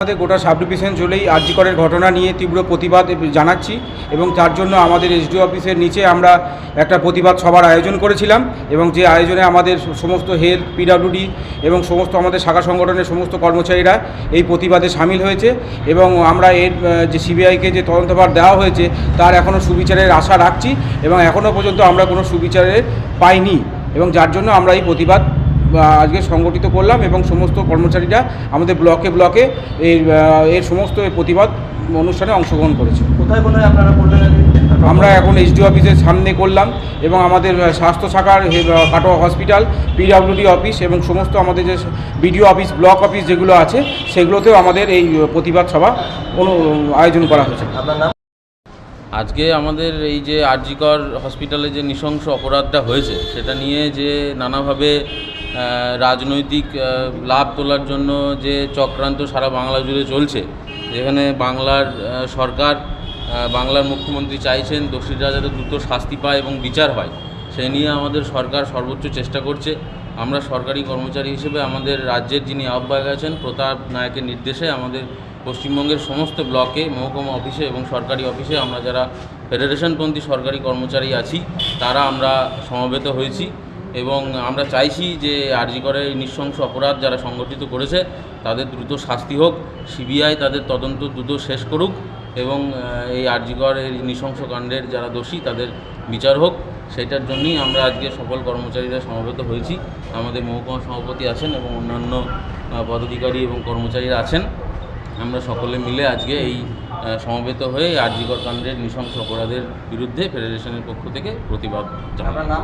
আমাদের গোটা sub division জুড়েই আরজিকরের ঘটনা নিয়ে তীব্র প্রতিবাদ জানাচ্ছি এবং তার জন্য আমাদের এসডিও অফিসের নিচে আমরা একটা প্রতিবাদ সভার আয়োজন করেছিলাম এবং যে আয়োজনে আমাদের সমস্ত হেলথ পিডাব্লিউডি এবং সমস্ত আমাদের শাখা সংগঠনের সমস্ত কর্মচারীরা এই প্রতিবাদে সামিল হয়েছে এবং আমরা এর যে সিবিআইকে যে তদন্তভার দেওয়া হয়েছে তার এখনও সুবিচারের আশা রাখছি এবং এখনও পর্যন্ত আমরা কোনো সুবিচারের পাইনি এবং যার জন্য আমরা এই প্রতিবাদ আজকে সংগঠিত করলাম এবং সমস্ত কর্মচারীরা আমাদের ব্লকে ব্লকে এর আহ, এর সমস্ত প্রতিবাদ অনুষ্ঠানে অংশগ্রহণ করেছে। কোথায় কোথায় আপনারা করলেন আমরা এখন এইচডি অফিসের সামনে করলাম এবং আমাদের স্বাস্থ্য শাখার কাটোয়া হসপিটাল পিডাব্লিউডি অফিস এবং সমস্ত আমাদের যে বিডিও অফিস ব্লক অফিস যেগুলো আছে সেগুলোতেও আমাদের এই প্রতিবাদ সভা আয়োজন করা হয়েছে। আপনার আজকে আমাদের এই যে আরজিকর হসপিটালে যে নৃশংস অপরাধটা হয়েছে সেটা নিয়ে যে নানাভাবে রাজনৈতিক লাভ তোলার জন্য যে চক্রান্ত সারা বাংলা জুড়ে চলছে, যেখানে বাংলার সরকার বাংলার মুখ্যমন্ত্রী চাইছেন দোষীরা যাতে দ্রুত শাস্তি পায় এবং বিচার হয়। সেই নিয়ে আমাদের সরকার সর্বোচ্চ চেষ্টা করছে। আমরা সরকারি কর্মচারী হিসেবে আমাদের রাজ্যের যিনি আহ্বায়ক আছেন, প্রতাপ নায়কের নির্দেশে আমাদের পশ্চিমবঙ্গের সমস্ত ব্লকে, মহকুমা অফিসে এবং সরকারি অফিসে আমরা যারা ফেডারেশনপন্থী সরকারি কর্মচারী আছি, তারা আমরা সমবেত হয়েছি। এবং আমরা চাইছি যে আরজিকরের এই নৃশংস অপরাধ যারা সংগঠিত করেছে, তাদের দ্রুত শাস্তি হোক, সিবিআই তাদের তদন্ত দ্রুত শেষ করুক এবং এই আরজিকর এই নৃশংস কাণ্ডের যারা দোষী তাদের বিচার হোক, সেটার জন্যই আমরা আজকে সকল কর্মচারীরা সমবেত হয়েছি। আমাদের মহকুমা সভাপতি আছেন এবং অন্যান্য পদাধিকারী এবং কর্মচারীরা আছেন। আমরা সকলে মিলে আজকে এই সমবেত হয়ে আরজিকর কাণ্ডের নৃশংস অপরাধের বিরুদ্ধে ফেডারেশনের পক্ষ থেকে প্রতিবাদ নাম